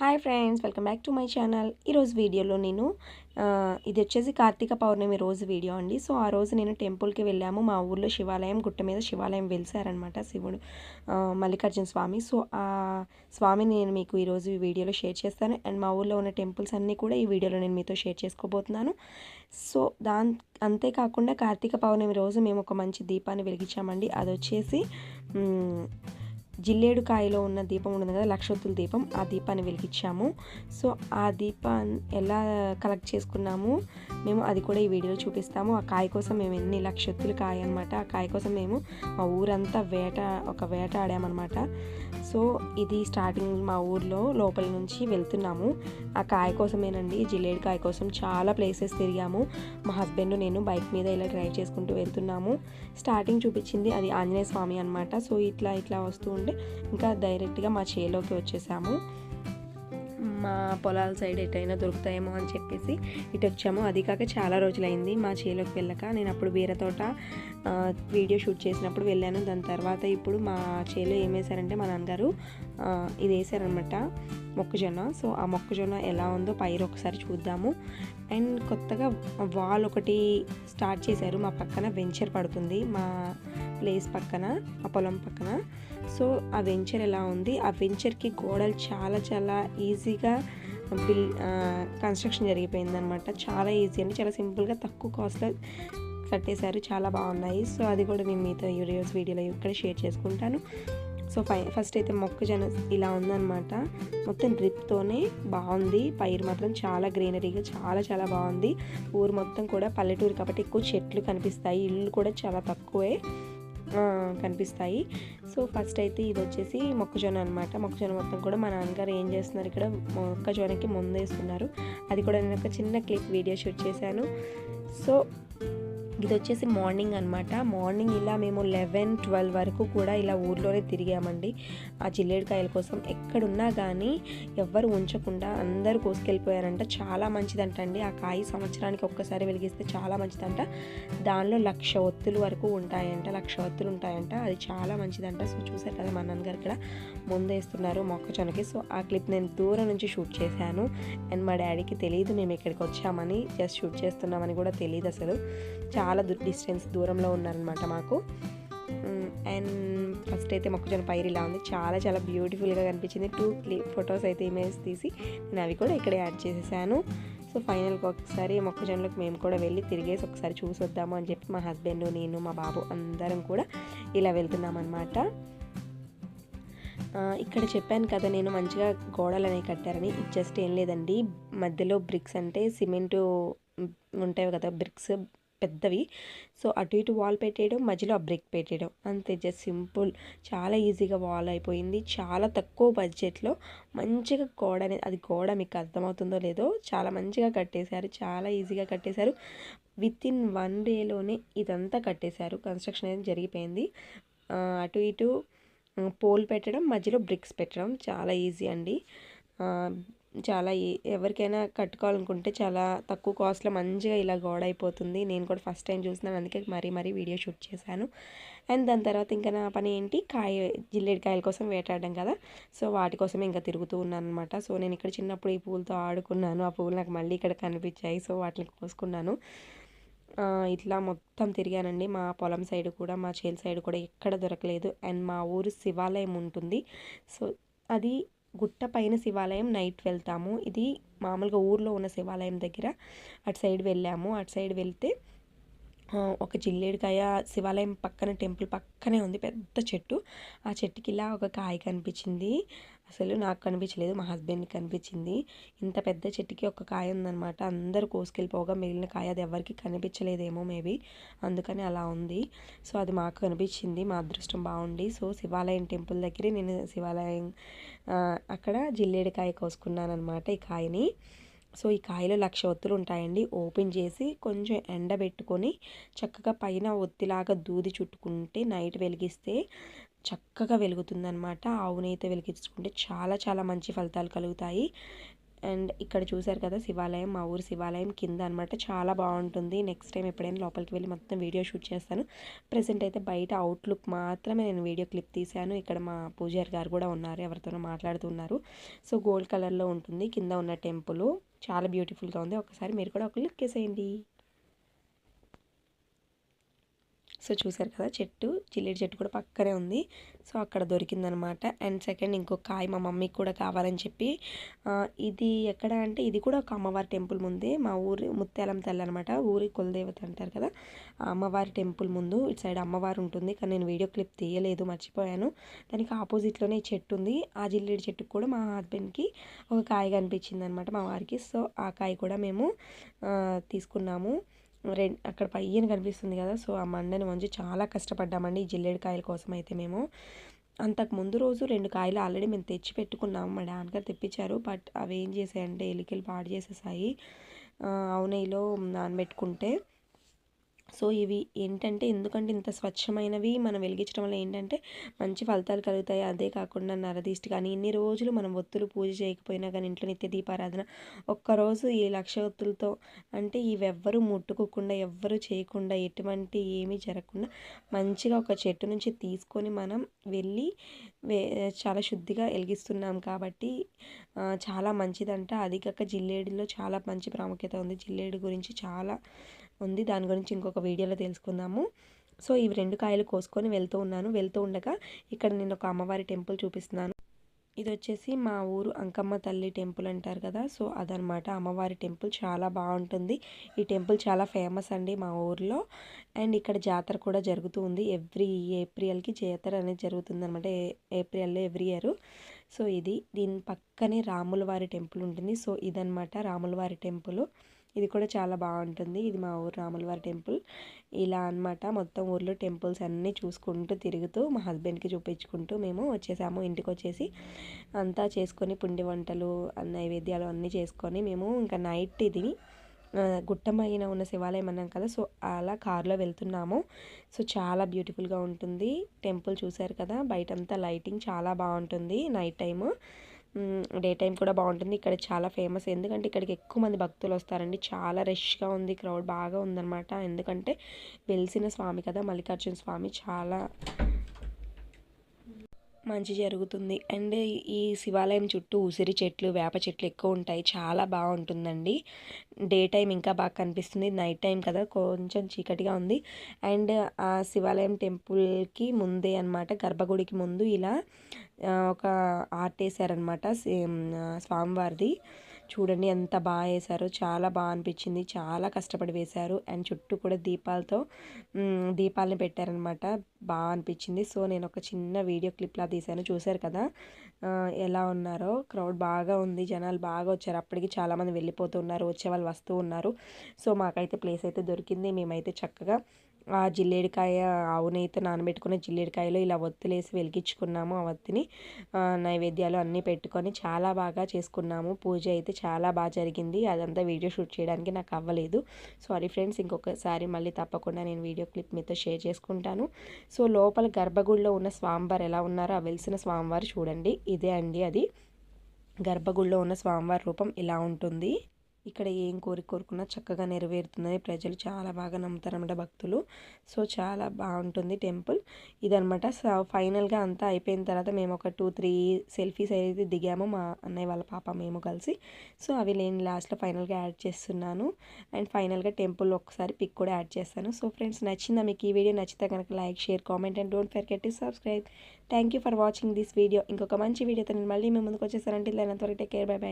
Hi friends welcome back to my channel. ఈరోజు వీడియోలో నేను ఇది వచ్చేసి కార్తీక పౌర్ణమి రోజు వీడియో అండి. సో ఆ రోజు నేను టెంపుల్కి వెళ్ళాము. మా ఊర్లో శివాలయం గుట్ట మీద శివాలయం వెలిసారనమాట శివుడు మల్లికార్జున స్వామి. సో ఆ స్వామిని నేను మీకు ఈరోజు ఈ వీడియోలో షేర్ చేస్తాను. అండ్ మా ఊర్లో ఉన్న టెంపుల్స్ అన్నీ కూడా ఈ వీడియోలో నేను మీతో షేర్ చేసుకోబోతున్నాను. సో దాని అంతేకాకుండా కార్తీక పౌర్ణమి రోజు మేము ఒక మంచి దీపాన్ని వెలిగించామండి. అది వచ్చేసి జిల్లేడు కాయలో ఉన్న దీపం ఉంటుంది కదా లక్షొత్తుల దీపం ఆ దీపాన్ని వెలిగించాము. సో ఆ దీపాన్ని ఎలా కలెక్ట్ చేసుకున్నాము? మేము అది కూడా ఈ వీడియోలో చూపిస్తాము. ఆ కాయ కోసం మేము ఎన్ని లక్షత్తులు కాయ అనమాట ఆ కాయ కోసం మేము మా ఊరంతా వేట ఒక వేట ఆడామన్నమాట. సో ఇది స్టార్టింగ్ మా ఊర్లో లోపల నుంచి వెళ్తున్నాము. ఆ కాయ కోసమేనండి జిల్లేడు కాయ కోసం చాలా ప్లేసెస్ తిరిగాము. మా హస్బెండ్ నేను బైక్ మీద ఇలా డ్రైవ్ చేసుకుంటూ వెళ్తున్నాము. స్టార్టింగ్ చూపించింది అది ఆంజనేయ స్వామి అనమాట సో ఇట్లా ఇట్లా వస్తూ ఉంటే ఇంకా డైరెక్ట్గా మా చేలోకి వచ్చేసాము. మా పొలాల సైడ్ ఎటైనా దొరుకుతాయేమో అని చెప్పేసి ఇటు వచ్చాము. అది కాక చాలా రోజులైంది మా చేలోకి వెళ్ళక. నేను అప్పుడు బీర తోట వీడియో షూట్ చేసినప్పుడు వెళ్ళాను. దాని తర్వాత ఇప్పుడు మా చేలో ఏం వేశారంటే మా నాన్నగారు ఇది వేసారనమాట మొక్కజొన్న. సో ఆ మొక్కజొన్న ఎలా ఉందో పైరు ఒకసారి చూద్దాము. అండ్ కొత్తగా వాల్ ఒకటి స్టార్ట్ చేశారు. మా పక్కన వెంచర్ పడుతుంది. మా ప్లేస్ పక్కన ఆ పొలం పక్కన. సో ఆ వెంచర్ ఎలా ఉంది? ఆ వెంచర్కి గోడలు చాలా చాలా ఈజీగా బిల్ కన్స్ట్రక్షన్ జరిగిపోయిందనమాట చాలా ఈజీ అండి. చాలా సింపుల్గా తక్కువ కాస్ట్లో కట్టేశారు. చాలా బాగున్నాయి. సో అది కూడా నేను మీతో ఈ వీడియోస్ వీడియోలో ఇక్కడ షేర్ చేసుకుంటాను. సో ఫై ఫస్ట్ అయితే మొక్కజొన్న ఇలా ఉందన్నమాట. మొత్తం డ్రిప్తోనే బాగుంది. పైరు మాత్రం చాలా గ్రీనరీగా చాలా చాలా బాగుంది. ఊరు మొత్తం కూడా పల్లెటూరు కాబట్టి ఎక్కువ చెట్లు కనిపిస్తాయి. ఇల్లు కూడా చాలా తక్కువే. కనిపిస్తాయి. సో ఫస్ట్ అయితే ఇది వచ్చేసి మొక్కజొన్న అనమాట మొక్కజొన్న మొత్తం కూడా మా నాన్నగారు ఏం చేస్తున్నారు ఇక్కడ మొక్కజొన్నకి ముందేస్తున్నారు అది కూడా నేను ఒక చిన్న క్లిప్ వీడియో షూట్ చేశాను. సో ఇది వచ్చేసి మార్నింగ్ అనమాట మార్నింగ్ ఇలా మేము లెవెన్ ట్వెల్వ్ వరకు కూడా ఇలా ఊర్లోనే తిరిగామండి. ఆ జిల్లేడుకాయల కోసం ఎక్కడున్నా కానీ ఎవ్వరు ఉంచకుండా అందరూ కోసుకెళ్ళిపోయారంట. చాలా మంచిదంట అండి. ఆ కాయ సంవత్సరానికి ఒక్కసారి వెలిగిస్తే చాలా మంచిదంట. దానిలో లక్ష ఒత్తులు వరకు ఉంటాయంట. లక్ష ఒత్తులు ఉంటాయంట. అది చాలా మంచిదంట. సో చూసారు కదా మా నాన్నగారు ఇక్కడ. ముందేస్తున్నారు మొక్కజొన్నకి. సో ఆ క్లిప్ నేను దూరం నుంచి షూట్ చేశాను. అండ్ మా డాడీకి తెలియదు మేము ఇక్కడికి వచ్చామని జస్ట్ షూట్ చేస్తున్నామని కూడా తెలియదు అసలు. చాలా డిస్టెన్స్ దూరంలో ఉన్నారనమాట మాకు. అండ్ ఫస్ట్ అయితే మొక్కజొన్న పైరు ఇలా ఉంది. చాలా చాలా బ్యూటిఫుల్గా కనిపించింది. టూ క్లిప్ ఫొటోస్ అయితే ఇమేజ్ తీసి నేను అవి కూడా ఇక్కడే యాడ్ చేసేసాను. సో ఫైనల్గా ఒకసారి మొక్కజొన్నలకు మేము కూడా వెళ్ళి తిరిగేసి ఒకసారి చూసి వద్దాము అని చెప్పి మా హస్బెండ్ నేను మా బాబు అందరం కూడా ఇలా వెళ్తున్నాం అనమాట ఇక్కడ చెప్పాను కదా నేను మంచిగా గోడలు అనేవి కట్టారని. ఇది జస్ట్ ఏం లేదండి. మధ్యలో బ్రిక్స్ అంటే సిమెంటు ఉంటాయి కదా బ్రిక్స్ పెద్దవి. సో అటు ఇటు వాల్ పెట్టేయడం మధ్యలో ఆ బ్రిక్ పెట్టేయడం. అంతే జస్ట్ సింపుల్ చాలా ఈజీగా వాల్ అయిపోయింది. చాలా తక్కువ బడ్జెట్లో మంచిగా గోడ అనేది అది గోడ మీకు అర్థమవుతుందో లేదో చాలా మంచిగా కట్టేశారు. చాలా ఈజీగా కట్టేశారు. విత్ ఇన్ వన్ డేలోనే ఇదంతా కట్టేశారు. కన్స్ట్రక్షన్ అనేది జరిగిపోయింది. అటు ఇటు పోల్ పెట్టడం మధ్యలో బ్రిక్స్ పెట్టడం చాలా ఈజీ అండి. చాలా ఈ- ఎవరికైనా కట్టుకోవాలనుకుంటే చాలా తక్కువ కాస్ట్లో మంచిగా ఇలా గోడ అయిపోతుంది నేను కూడా ఫస్ట్ టైం చూస్తున్నాను అందుకే మరీ మరీ వీడియో షూట్ చేశాను. అండ్ దాని తర్వాత ఇంకా నా పని ఏంటి? కాయ జిల్లేడు కాయల కోసం వేటాడడం కదా. సో వాటి కోసం ఇంకా తిరుగుతూ ఉన్నాను అనమాట సో నేను ఇక్కడ చిన్నప్పుడు ఈ పూలతో ఆడుకున్నాను. ఆ పూలు నాకు మళ్ళీ ఇక్కడ కనిపించాయి. సో వాటిని కోసుకున్నాను. ఇట్లా మొత్తం తిరిగానండి. మా పొలం సైడ్ కూడా మా చేల్ సైడ్ కూడా ఎక్కడ దొరకలేదు. అండ్ మా ఊరు శివాలయం ఉంటుంది. సో అది గుట్ట పైన శివాలయం నైట్ వెళ్తాము. ఇది మామూలుగా ఊర్లో ఉన్న శివాలయం దగ్గర. అటు సైడ్ వెళ్ళాము. అటు సైడ్ వెళ్తే ఒక జిల్లేడికాయ శివాలయం పక్కన టెంపుల్ పక్కనే ఉంది. పెద్ద చెట్టు. ఆ చెట్టుకి ఇలా ఒక కాయ కనిపించింది. అసలు నాకు కనిపించలేదు మా హస్బెండ్కి కనిపించింది. ఇంత పెద్ద చెట్టుకి ఒక కాయ ఉందనమాట అందరూ కోసుకెళ్ళిపోగా మిగిలిన కాయ అది ఎవరికి కనిపించలేదేమో మేబీ అందుకని అలా ఉంది. సో అది మాకు కనిపించింది మా అదృష్టం బాగుండి సో శివాలయం టెంపుల్ దగ్గరే నేను శివాలయం అక్కడ జిల్లేడికాయ కోసుకున్నాను అనమాట ఈ కాయని. సో ఈ కాయలో లక్ష ఒత్తులు ఉంటాయండి. ఓపెన్ చేసి కొంచెం ఎండబెట్టుకొని చక్కగా పైన ఒత్తిలాగా దూది చుట్టుకుంటే నైట్ వెలిగిస్తే చక్కగా వెలుగుతుందనమాట ఆవునైతే వెలిగించుకుంటే చాలా చాలా మంచి ఫలితాలు కలుగుతాయి. అండ్ ఇక్కడ చూసారు కదా శివాలయం మా ఊరు శివాలయం కింద అనమాట చాలా బాగుంటుంది. నెక్స్ట్ టైం ఎప్పుడైనా లోపలికి వెళ్ళి మొత్తం వీడియో షూట్ చేస్తాను. ప్రజెంట్ అయితే బయట అవుట్లుక్ మాత్రమే నేను వీడియో క్లిప్ తీశాను. ఇక్కడ మా పూజారి గారు కూడా ఉన్నారు. ఎవరితోనో మాట్లాడుతున్నారు. సో గోల్డ్ కలర్లో ఉంటుంది. కింద ఉన్న టెంపుల్. చాలా బ్యూటిఫుల్గా ఉంది. ఒకసారి మీరు కూడా ఒక లుక్ వేసేయండి. సో చూసారు కదా చెట్టు జిల్లేడు చెట్టు కూడా పక్కనే ఉంది. సో అక్కడ దొరికిందనమాట. అండ్ సెకండ్ ఇంకో కాయ మా మమ్మీకి కూడా కావాలని చెప్పి ఇది ఎక్కడ అంటే ఇది కూడా ఒక అమ్మవారి టెంపుల్ ముందే. మా ఊరి ముత్యాలం తల్లి అనమాట. ఊరి కులదేవత అంటారు కదా ఆ అమ్మవారి టెంపుల్ ముందు ఇటు సైడ్ అమ్మవారు ఉంటుంది. కానీ నేను వీడియో క్లిప్ తీయలేదు మర్చిపోయాను. దానికి ఆపోజిట్లోనే చెట్టు ఉంది. ఆ జిల్లేడు చెట్టుకు కూడా మా హస్బెండ్కి ఒక కాయ కనిపించింది అనమాట మా వారికి. సో ఆ కాయ కూడా మేము తీసుకున్నాము. అక్కడ పయ్యని కనిపిస్తుంది కదా సో ఆ మండని వంచి చాలా కష్టపడ్డామండి ఈ జిల్లేడు కాయల కోసం అయితే మేము. అంతకు ముందు రోజు రెండు కాయలు ఆల్రెడీ మేము తెచ్చి పెట్టుకున్నాము మా డాన్ గారు తెప్పించారు బట్ అవి ఏం చేసాయంటే ఎలికలు పాడు చేసేసాయి. అవునైలో నానబెట్టుకుంటే సో ఇవి ఏంటంటే ఎందుకంటే ఇంత స్వచ్ఛమైనవి మనం వెలిగించడం వల్ల ఏంటంటే మంచి ఫలితాలు కలుగుతాయి. అదే కాకుండా నరదిష్టి కానీ ఇన్ని రోజులు మనం ఒత్తులు పూజ చేయకపోయినా కానీ ఇంట్లో నిత్య దీపారాధన ఒక్కరోజు ఈ లక్ష ఒత్తులతో అంటే ఇవెవ్వరూ ముట్టుకోకుండా ఎవ్వరూ చేయకుండా ఎటువంటి ఏమీ జరగకుండా మంచిగా ఒక చెట్టు నుంచి తీసుకొని మనం వెళ్ళి చాలా శుద్ధిగా వెలిగిస్తున్నాం కాబట్టి చాలా మంచిదంట. అది కాక జిల్లేడులో చాలా మంచి ప్రాముఖ్యత ఉంది. జిల్లేడు గురించి చాలా ఉంది. దాని గురించి ఇంకొక వీడియోలో తెలుసుకుందాము. సో ఇవి రెండు కాయలు కోసుకొని వెళ్తూ ఉన్నాను. వెళ్తూ ఉండగా ఇక్కడ నేను ఒక అమ్మవారి టెంపుల్ చూపిస్తున్నాను. ఇది వచ్చేసి మా ఊరు అంకమ్మ తల్లి టెంపుల్ అంటారు కదా. సో అదనమాట అమ్మవారి టెంపుల్. చాలా బాగుంటుంది. ఈ టెంపుల్ చాలా ఫేమస్ అండి మా ఊర్లో. అండ్ ఇక్కడ జాతర కూడా జరుగుతూ ఉంది. ఎవ్రీ ఏప్రిల్కి జాతర అనేది జరుగుతుంది అనమాట ఏప్రిల్లో ఎవ్రీ ఇయర్. సో ఇది దీని పక్కనే రాములవారి టెంపుల్ ఉంటుంది. సో ఇదనమాట రాములవారి టెంపుల్. ఇది కూడా చాలా బాగుంటుంది. ఇది మా ఊరు రాములవారి టెంపుల్. ఇలా అనమాట మొత్తం ఊర్లో టెంపుల్స్ అన్నీ చూసుకుంటూ తిరుగుతూ మా హస్బెండ్కి చూపించుకుంటూ మేము వచ్చేసాము. ఇంటికి వచ్చేసి అంతా చేసుకొని పిండి వంటలు నైవేద్యాలు అన్నీ చేసుకొని మేము ఇంకా నైట్ ఇది గుట్టమైన ఉన్న శివాలయం అన్నాం కదా సో అలా కారులో వెళ్తున్నాము. సో చాలా బ్యూటిఫుల్గా ఉంటుంది. టెంపుల్ చూశారు కదా బయటంతా లైటింగ్ చాలా బాగుంటుంది నైట్ టైము. డే టైం కూడా బాగుంటుంది. ఇక్కడ చాలా ఫేమస్. ఎందుకంటే ఇక్కడికి ఎక్కువ మంది భక్తులు వస్తారండి. చాలా రష్గా ఉంది. క్రౌడ్ బాగా ఉందన్నమాట. ఎందుకంటే వెలిసిన స్వామి కదా మల్లికార్జున స్వామి. చాలా మంచి జరుగుతుంది. అండ్ ఈ శివాలయం చుట్టూ ఉసిరి చెట్లు వేప చెట్లు ఎక్కువ ఉంటాయి. చాలా బాగుంటుందండి. డే టైం ఇంకా బాగా కనిపిస్తుంది. నైట్ టైం కదా కొంచెం చీకటిగా ఉంది. అండ్ ఆ శివాలయం టెంపుల్కి ముందే అనమాట గర్భగుడికి ముందు ఇలా ఒక ఆర్ట్ వేసారనమాట స్వామివారిది. చూడండి ఎంత బాగా వేశారో చాలా బాగా అనిపించింది చాలా కష్టపడి వేశారు. అండ్ చుట్టూ కూడా దీపాలతో దీపాలని పెట్టారనమాట. బాగా అనిపించింది. సో నేను ఒక చిన్న వీడియో క్లిప్లా తీశాను. చూశారు కదా? ఎలా ఉన్నారో. క్రౌడ్ బాగా ఉంది. జనాలు బాగా వచ్చారు. అప్పటికి చాలామంది వెళ్ళిపోతున్నారు వచ్చే వాళ్ళు వస్తూ ఉన్నారు. సో మాకైతే ప్లేస్ అయితే దొరికింది. మేమైతే చక్కగా ఆ జిల్లేడికాయ ఆవునైతే నానబెట్టుకున్న జిల్లేడికాయలో ఇలా ఒత్తులేసి వెలిగించుకున్నాము ఆ ఒత్తిని. నైవేద్యాలు అన్నీ పెట్టుకొని చాలా బాగా చేసుకున్నాము. పూజ అయితే చాలా బాగా జరిగింది. అదంతా వీడియో షూట్ చేయడానికి నాకు అవ్వలేదు. సారీ ఫ్రెండ్స్ ఇంకొకసారి మళ్ళీ తప్పకుండా నేను వీడియో క్లిప్ మీతో షేర్ చేసుకుంటాను. సో లోపల గర్భగుడిలో ఉన్న స్వామివారు ఎలా ఉన్నారో ఆ వెలిసిన స్వామివారు చూడండి. ఇదే అండి అది. గర్భగుడిలో ఉన్న స్వామివారి రూపం ఇలా ఉంటుంది. ఇక్కడ ఏం కోరిక కోరుకున్నా చక్కగా నెరవేరుతుందని ప్రజలు చాలా బాగా నమ్ముతారన్నమాట భక్తులు. సో చాలా బాగుంటుంది టెంపుల్. ఇదనమాట ఫైనల్గా అంతా అయిపోయిన తర్వాత మేము ఒక టూ త్రీ సెల్ఫీస్ అయితే దిగాము. మా అన్నయ్య వాళ్ళ పాప మేము కలిసి. సో అవి నేను లాస్ట్లో ఫైనల్గా యాడ్ చేస్తున్నాను. అండ్ ఫైనల్గా టెంపుల్ ఒకసారి పిక్ కూడా యాడ్ చేస్తాను. సో ఫ్రెండ్స్ నచ్చిందా మీకు ఈ వీడియో? నచ్చితే కనుక like share comment and don't forget to subscribe. Thank you for watching this video. ఇంకొక మంచి వీడియోతో నేను మళ్ళీ మీ ముందుకు వచ్చేసానంటే అంతవరకు టేక్ కేర్. By by.